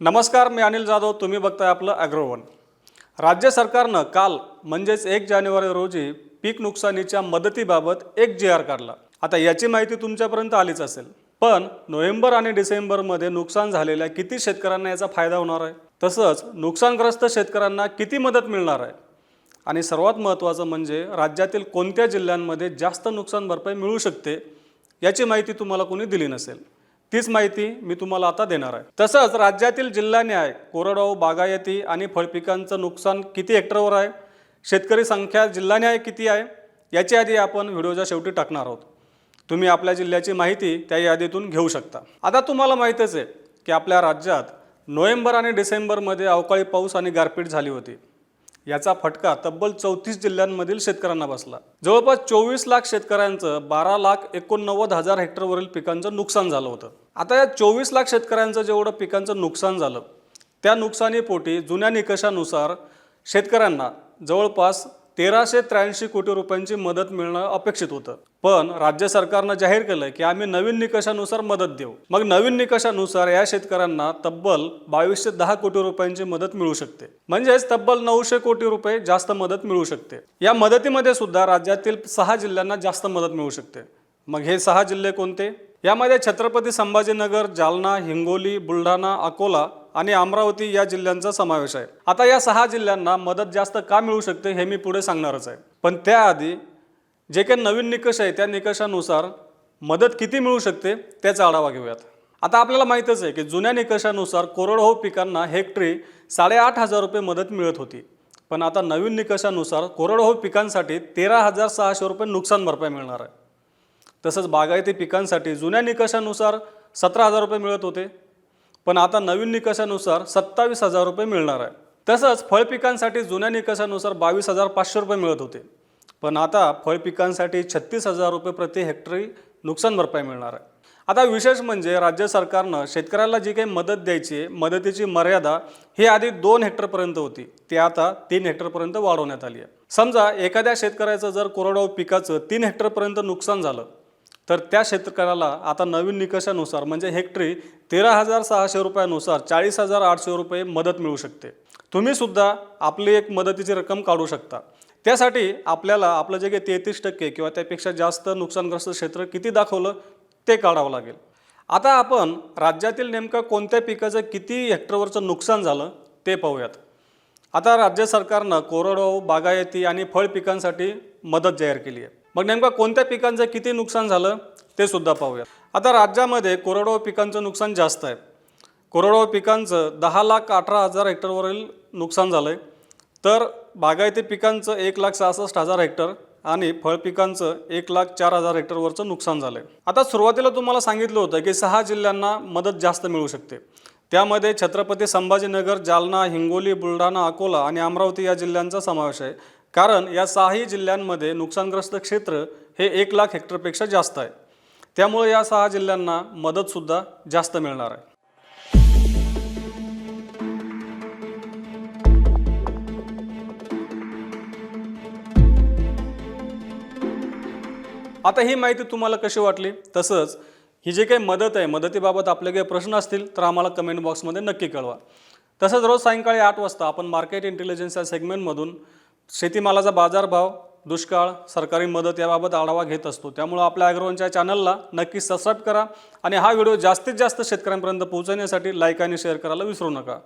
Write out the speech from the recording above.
नमस्कार मी अनिल जाधव. तुम्ही बघताय आपलं ॲग्रोवन राज्य सरकारनं काल म्हणजेच एक जानेवारी रोजी पीक नुकसानीच्या मदतीबाबत एक जी आर काढला. आता याची माहिती तुमच्यापर्यंत आलीच असेल. पण नोव्हेंबर आणि डिसेंबरमध्ये नुकसान झालेल्या किती शेतकऱ्यांना याचा फायदा होणार आहे? तसंच नुकसानग्रस्त शेतकऱ्यांना किती मदत मिळणार आहे? आणि सर्वात महत्त्वाचं म्हणजे राज्यातील कोणत्या जिल्ह्यांमध्ये जास्त नुकसान भरपाई मिळू शकते याची माहिती तुम्हाला कोणी दिली नसेल. तीच माहिती मी तुम्हाला आता देणार आहे. तसंच राज्यातील जिल्हा न्याय कोरडवाहू बागायती आणि फळपिकांचं नुकसान किती हेक्टरवर आहे? शेतकरी संख्या जिल्हा न्याय किती आहे? याची यादी आपण व्हिडिओच्या शेवटी टाकणार आहोत. तुम्ही आपल्या जिल्ह्याची माहिती त्या यादीतून घेऊ शकता. आता तुम्हाला माहीतच आहे की आपल्या राज्यात नोव्हेंबर आणि डिसेंबरमध्ये अवकाळी पाऊस आणि गारपीट झाली होती. याचा फटका तब्बल चौतीस जिल्ह्यांमधील शेतकऱ्यांना बसला. जवळपास चोवीस लाख शेतकऱ्यांचं बारा लाख एकोणनव्वद हजार हेक्टरवरील पिकांचं नुकसान झालं होतं. आता या चोवीस लाख शेतकऱ्यांचं जेवढं पिकांचं नुकसान झालं त्या नुकसानीपोटी जुन्या निकषानुसार शेतकऱ्यांना जवळपास तेराशे त्र्याऐंशी कोटी रुपयांची मदत मिळणं अपेक्षित होतं. पण राज्य सरकारनं जाहीर केलं की आम्ही नवीन निकषानुसार मदत देऊ. मग नवीन निकषानुसार या शेतकऱ्यांना तब्बल बावीसशे दहा कोटी रुपयांची मदत मिळू शकते. म्हणजेच तब्बल नऊशे कोटी रुपये जास्त मदत मिळू शकते. या मदतीमध्ये सुद्धा राज्यातील सहा जिल्ह्यांना जास्त मदत मिळू शकते. मग हे सहा जिल्हे कोणते? यामध्ये छत्रपती संभाजीनगर जालना हिंगोली बुलढाणा अकोला आणि अमरावती या जिल्ह्यांचा समावेश आहे. आता या सहा जिल्ह्यांना मदत जास्त का मिळू शकते हे मी पुढे सांगणारच आहे. पण त्याआधी जे काही नवीन निकष आहे त्या निकषानुसार मदत किती मिळू शकते त्याचा आढावा घेऊयात. आता आपल्याला माहीतच आहे की जुन्या निकषानुसार कोरडवाहू पिकांना हेक्टरी साडेआठ हजार रुपये मदत मिळत होती. पण आता नवीन निकषानुसार कोरडवाहू पिकांसाठी तेरा हजार सहाशे रुपये नुकसान भरपाई मिळणार आहे. तसंच बागायती पिकांसाठी जुन्या निकषानुसार सतरा हजार रुपये मिळत होते. पण आता नवीन निकषानुसार सत्तावीस हजार रुपये मिळणार आहे. तसंच फळपिकांसाठी जुन्या निकषानुसार बावीस हजार पाचशे रुपये मिळत होते. पण आता फळपिकांसाठी छत्तीस हजार रुपये प्रति हेक्टरी नुकसान भरपाई मिळणार आहे. आता विशेष म्हणजे राज्य सरकारनं शेतकऱ्याला जी काही मदत द्यायची आहे मदतीची मर्यादा ही आधी दोन हेक्टरपर्यंत होती. ती आता तीन हेक्टरपर्यंत वाढवण्यात आली आहे. समजा एखाद्या शेतकऱ्याचं जर कोरडवाहू पिकाचं तीन हेक्टरपर्यंत नुकसान झालं तर त्या शेतकऱ्याला आता नवीन निकषानुसार म्हणजे हेक्टरी तेरा हजार सहाशे रुपयानुसार चाळीस हजार आठशे रुपये मदत मिळू शकते. तुम्ही सुद्धा आपली एक मदतीची रक्कम काढू शकता. त्यासाठी आपल्याला आपलं जे काही तेहतीस टक्के किंवा त्यापेक्षा जास्त नुकसानग्रस्त क्षेत्र किती दाखवलं ते काढावं लागेल. आता आपण राज्यातील नेमकं कोणत्या पिकाचं किती हेक्टरवरचं नुकसान झालं ते पाहूयात. आता राज्य सरकारनं कोरडवाहू बागायती आणि फळ पिकांसाठी मदत जाहीर केली आहे. मग नेमका कोणत्या पिकांचं किती नुकसान झालं ते सुद्धा पाहूया आता राज्यामध्ये कोरडवाहू पिकांचं नुकसान जास्त आहे. कोरडवाहू पिकांचं दहा लाख अठरा हजार हेक्टरवरील नुकसान झालं आहे तर बागायती पिकांचं एक लाख सहासष्ट हजार हेक्टर आणि फळपिकांचं एक लाख चार हजार हेक्टरवरचं नुकसान झालं आहे आता सुरुवातीला तुम्हाला सांगितलं होतं की सहा जिल्ह्यांना मदत जास्त मिळू शकते. त्यामध्ये छत्रपती संभाजीनगर जालना हिंगोली बुलढाणा अकोला आणि अमरावती या जिल्ह्यांचा समावेश आहे. कारण या सहाही जिल्ह्यांमध्ये नुकसानग्रस्त क्षेत्र हे एक लाख हेक्टरपेक्षा जास्त आहे. त्यामुळे या सहा जिल्ह्यांना मदतसुद्धा जास्त मिळणार आहे. आता ही माहिती तुम्हाला कशी वाटली? तसंच ही जे काही मदत आहे मदतीबाबत आपले काही प्रश्न असतील तर आम्हाला कमेंट बॉक्समध्ये नक्की कळवा. तसंच रोज सायंकाळी आठ वाजता आपण मार्केट इंटेलिजन्स या सेगमेंटमधून शेतीमालाचा बाजारभाव दुष्काळ सरकारी मदत याबाबत आढावा घेत असतो. त्यामुळं आपल्या ॲग्रोवनच्या चॅनलला नक्की सबस्क्राईब करा आणि हा व्हिडिओ जास्तीत जास्त शेतकऱ्यांपर्यंत पोहोचवण्यासाठी लाईक आणि शेअर करायला विसरू नका.